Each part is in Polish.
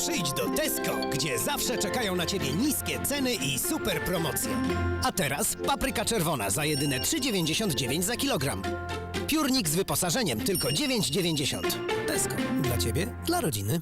Przyjdź do Tesco, gdzie zawsze czekają na Ciebie niskie ceny i super promocje. A teraz papryka czerwona za jedyne 3,99 za kilogram. Piórnik z wyposażeniem tylko 9,90. Tesco. Dla Ciebie, dla rodziny.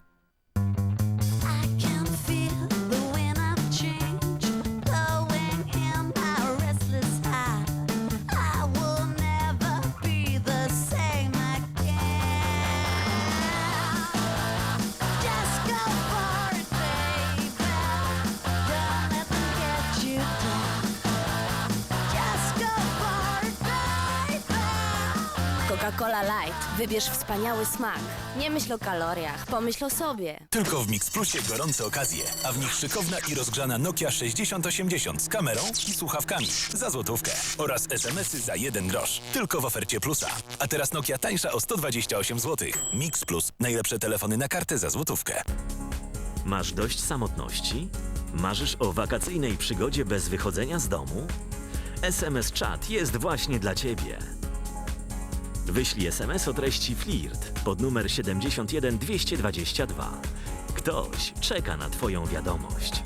Coca-Cola Light. Wybierz wspaniały smak. Nie myśl o kaloriach, pomyśl o sobie. Tylko w Mix Plusie gorące okazje, a w nich szykowna i rozgrzana Nokia 6080 z kamerą i słuchawkami za złotówkę oraz SMS-y za 1 grosz. Tylko w ofercie Plusa. A teraz Nokia tańsza o 128 zł. Mix Plus. Najlepsze telefony na kartę za złotówkę. Masz dość samotności? Marzysz o wakacyjnej przygodzie bez wychodzenia z domu? SMS Chat jest właśnie dla Ciebie. Wyślij SMS o treści FLIRT pod numer 71222. Ktoś czeka na Twoją wiadomość.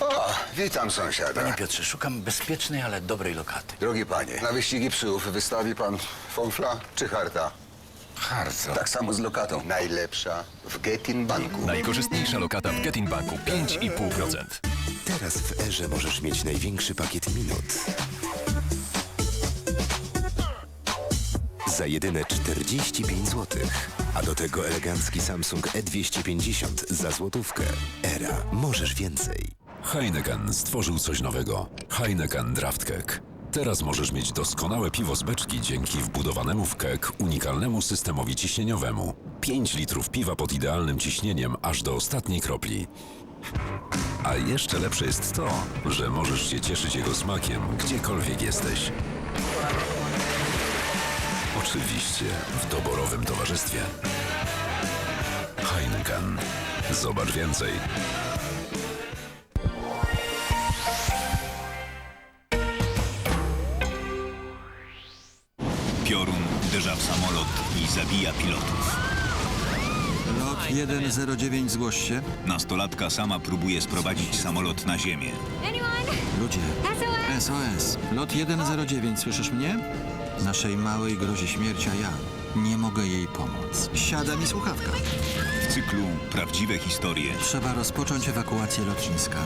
O, witam sąsiada. Panie Piotrze, szukam bezpiecznej, ale dobrej lokaty. Drogi panie, na wyścigi psów wystawi pan fąfla czy harta? Harco. Tak samo z lokatą. Najlepsza w Getin Banku. Najkorzystniejsza lokata w Getin Banku 5,5%. Teraz w Erze możesz mieć największy pakiet minut. Za jedyne 45 zł. A do tego elegancki Samsung E250 za złotówkę. Era. Możesz więcej. Heineken stworzył coś nowego. Heineken Draft Cake. Teraz możesz mieć doskonałe piwo z beczki dzięki wbudowanemu w kek unikalnemu systemowi ciśnieniowemu. 5 litrów piwa pod idealnym ciśnieniem aż do ostatniej kropli. A jeszcze lepsze jest to, że możesz się cieszyć jego smakiem gdziekolwiek jesteś. Oczywiście w doborowym towarzystwie. Heineken. Zobacz więcej. Piorun uderza w samolot i zabija pilotów. Lot 109 zgłoś się. Nastolatka sama próbuje sprowadzić samolot na ziemię. Ludzie. SOS. Lot 109, słyszysz mnie? Naszej małej grozi śmierć, a ja nie mogę jej pomóc. Siada mi słuchawka. W cyklu Prawdziwe historie. Trzeba rozpocząć ewakuację lotniska.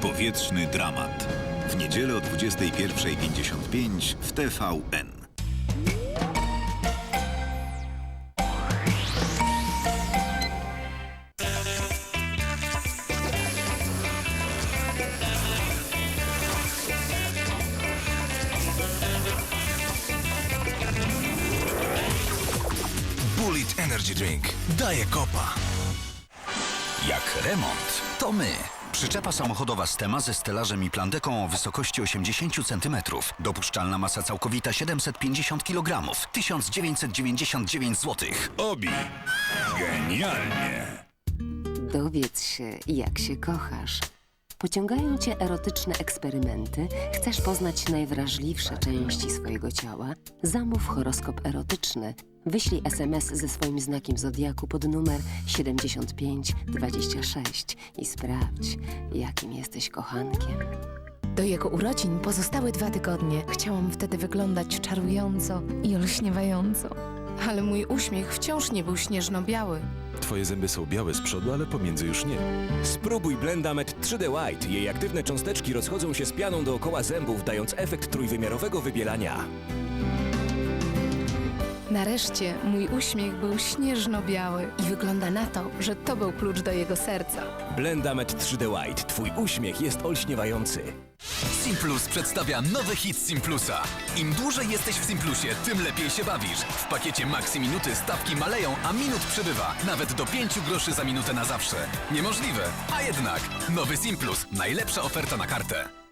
Powietrzny dramat. W niedzielę o 21.55 w TVN. Energy Drink. Daje kopa. Jak remont, to my. Przyczepa samochodowa Stema ze stelażem i plandeką o wysokości 80 cm. Dopuszczalna masa całkowita 750 kg. 1999 zł. Obi. Genialnie. Dowiedz się, jak się kochasz. Pociągają cię erotyczne eksperymenty? Chcesz poznać najwrażliwsze części swojego ciała? Zamów horoskop erotyczny. Wyślij SMS ze swoim znakiem zodiaku pod numer 7526 i sprawdź, jakim jesteś kochankiem. Do jego urodzin pozostały dwa tygodnie. Chciałam wtedy wyglądać czarująco i olśniewająco. Ale mój uśmiech wciąż nie był śnieżno-biały. Twoje zęby są białe z przodu, ale pomiędzy już nie. Spróbuj Blendamet 3D White. Jej aktywne cząsteczki rozchodzą się z pianą dookoła zębów, dając efekt trójwymiarowego wybielania. Nareszcie mój uśmiech był śnieżno-biały i wygląda na to, że to był klucz do jego serca. Blendamet 3D White. Twój uśmiech jest olśniewający. Simplus przedstawia nowy hit Simplusa. Im dłużej jesteś w Simplusie, tym lepiej się bawisz. W pakiecie Maxi Minuty stawki maleją, a minut przybywa. Nawet do 5 groszy za minutę na zawsze. Niemożliwe, a jednak. Nowy Simplus. Najlepsza oferta na kartę.